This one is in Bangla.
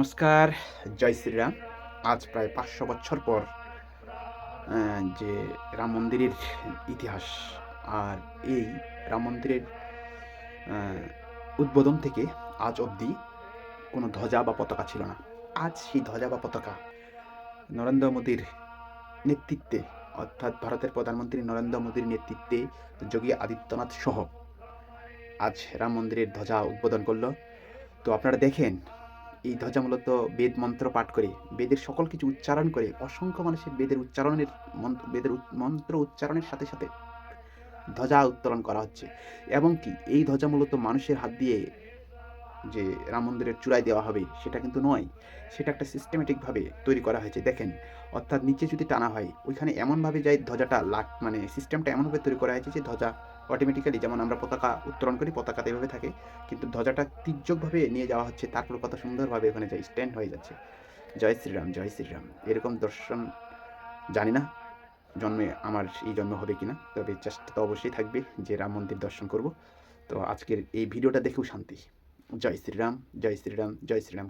নমস্কার। জয় শ্রীরাম। আজ প্রায় পাঁচশো বছর পর যে রাম মন্দিরের ইতিহাস আর এই রাম মন্দিরের উদ্বোধন থেকে আজ অবধি কোনো ধ্বজা বা পতাকা ছিল না। আজ সেই ধ্বজা বা পতাকা নরেন্দ্র মোদীর নেতৃত্বে, অর্থাৎ ভারতের প্রধানমন্ত্রী নরেন্দ্র মোদীর নেতৃত্বে যোগী আদিত্যনাথ সহ আজ রাম মন্দিরের ধ্বজা উদ্বোধন করল। তো আপনারা দেখেন এই ধ্বজা মূলত বেদ মন্ত্র পাঠ করে। বেদের সকল কিছু উচ্চারণ করে। অসংখ্য মানুষের বেদের উচ্চারণের মন্ত্র বেদের মন্ত্র উচ্চারণের সাথে সাথে ধ্বজা উত্তোলন করা হচ্ছে। এবং কি, এই ধ্বজা মূলত মানুষের হাত দিয়ে যে রাম মন্দিরের চূড়ায় দেওয়া হবে, সেটা কিন্তু নয়। সেটা একটা সিস্টেমেটিকভাবে তৈরি করা হয়েছে। দেখেন, অর্থাৎ নিচে যদি টানা হয়, ওইখানে এমনভাবে যায় ধ্বজাটা লাগ মানে সিস্টেমটা এমনভাবে তৈরি করা হয়েছে যে ধ্বজা অটোমেটিক্যালি যেমন আমরা পতাকা উত্তোলন করি, পতাকাতে এভাবে থাকে, কিন্তু ধ্বজাটা তির্যকভাবে নিয়ে যাওয়া হচ্ছে, তারপর কত সুন্দরভাবে ওখানে যায় স্ট্যান্ড হয়ে যাচ্ছে। জয় শ্রীরাম জয় শ্রীরাম। এরকম দর্শন জানি না, জন্মে আমার এই জন্ম হবে কিনা, তবে চেষ্টা তো অবশ্যই থাকবে যে রাম মন্দির দর্শন করব। তো আজকের এই ভিডিওটা দেখেও শান্তি। জয় শ্রীরাম জয় শ্রীরাম জয় শ্রীরাম।